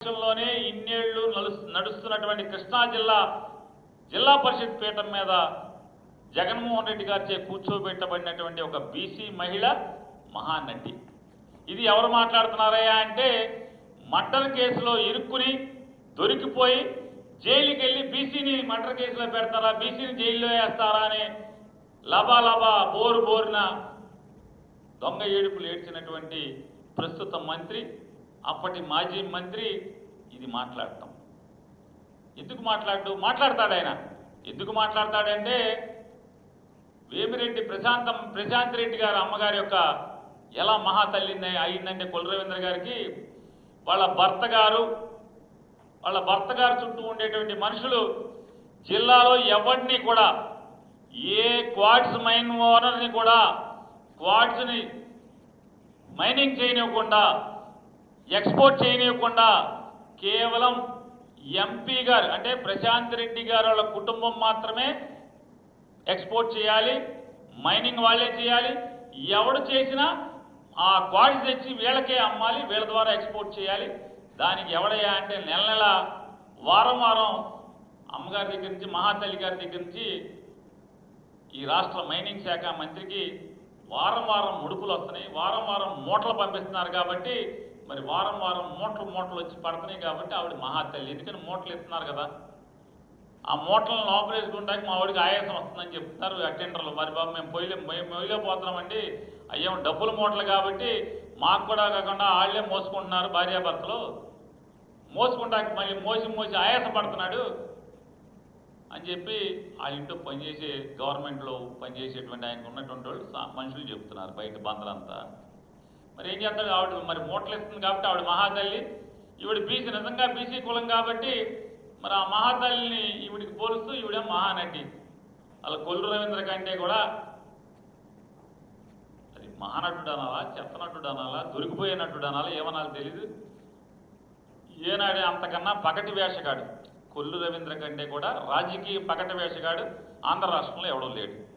రాష్ట్రంలోనే ఇన్నేళ్ళు నడుస్తున్నటువంటి కృష్ణా జిల్లా జిల్లా పరిషత్ పీఠం మీద జగన్మోహన్ రెడ్డి గారిచే కూర్చోబెట్టబడినటువంటి ఒక బీసీ మహిళ మహానటి. ఇది ఎవరు మాట్లాడుతున్నారయ్యా అంటే మర్డర్ కేసులో ఇరుక్కుని దొరికిపోయి జైలుకి వెళ్ళి బీసీని మర్డర్ కేసులో పెడతారా బీసీని జైల్లో వేస్తారా అని లబా లబా బోరు బోరున దొంగ ఏడుపులు ఏడ్చినటువంటి ప్రస్తుత మంత్రి అప్పటి మాజీ మంత్రి ఇది మాట్లాడటం. ఎందుకు మాట్లాడు మాట్లాడతాడు ఆయన ఎందుకు మాట్లాడతాడంటే వేమిరెడ్డి ప్రశాంతం ప్రశాంత్ రెడ్డి గారు అమ్మగారి యొక్క ఎలా మహాతల్లింది అయిందంటే కులరవీంద్ర గారికి వాళ్ళ భర్త గారు వాళ్ళ భర్త గారు చుట్టూ ఉండేటువంటి మనుషులు జిల్లాలో ఎవరిని కూడా ఏ క్వాడ్స్ మైన్ ఓనర్ని కూడా క్వాడ్స్ని మైనింగ్ చేయనివ్వకుండా ఎక్స్పోర్ట్ చేయనివ్వకుండా కేవలం ఎంపీ గారు అంటే ప్రశాంత్ రెడ్డి గారు వాళ్ళ కుటుంబం మాత్రమే ఎక్స్పోర్ట్ చేయాలి మైనింగ్ వాళ్ళే చేయాలి ఎవడు చేసినా ఆ క్వాలిటీ తెచ్చి వీళ్ళకే అమ్మాలి వీళ్ళ ద్వారా ఎక్స్పోర్ట్ చేయాలి. దానికి ఎవడయ్యా అంటే నెల నెల వారం వారం అమ్మగారి దగ్గర నుంచి మహాతల్లి గారి దగ్గర నుంచి ఈ రాష్ట్ర మైనింగ్ శాఖ మంత్రికి వారం వారం ముడుపులు వస్తున్నాయి వారం వారం మూటలు పంపిస్తున్నారు కాబట్టి మరి వారం వారం మూటలు మూటలు వచ్చి పడుతున్నాయి కాబట్టి ఆవిడ మహాతల్లి. ఎందుకని మూటలు ఇస్తున్నారు కదా? ఆ మూటలను లోపలేసుకుంటాకి మా వాడికి ఆయాసం వస్తుందని చెప్తారు అటెండర్లు. మరి బాబు మేము పొయ్యిలే మేము మొయ్యిలో పోతున్నామండి. అయ్యాం డబ్బులు మూటలు కాబట్టి మాకు కూడా కాకుండా వాళ్ళే మోసుకుంటున్నారు భార్యాభర్తలు. మోసుకుంటాకి మళ్ళీ మోసి మోసి ఆయాస పడుతున్నాడు అని చెప్పి ఆ ఇంట్లో పనిచేసే గవర్నమెంట్లో పనిచేసేటువంటి ఆయనకు ఉన్నటువంటి వాళ్ళు మనుషులు చెప్తున్నారు బయట బందరంతా. మరి ఏం చేస్తాడు? ఆవిడ మరి మూటలేస్తుంది కాబట్టి ఆవిడ మహాతల్లి. ఈవిడ బీసీ నిజంగా బీసీ కులం కాబట్టి మరి ఆ మహాతల్లిని ఈవిడికి పోలుస్తూ ఈవిడ మహానటి. అలా కొల్లు రవీంద్ర కంటే కూడా అది మహానటుడు అనాలా చెత్తనటుడు అనాలా దొరికిపోయే నటుడు అనాలా ఏమనాలి తెలీదు. ఏనాడు అంతకన్నా పగటి వేషగాడు. కొల్లు రవీంద్ర కంటే కూడా రాజకీయ పగటి వేషగాడు. ఆంధ్ర రాష్ట్రంలో ఎవడూ లేడు.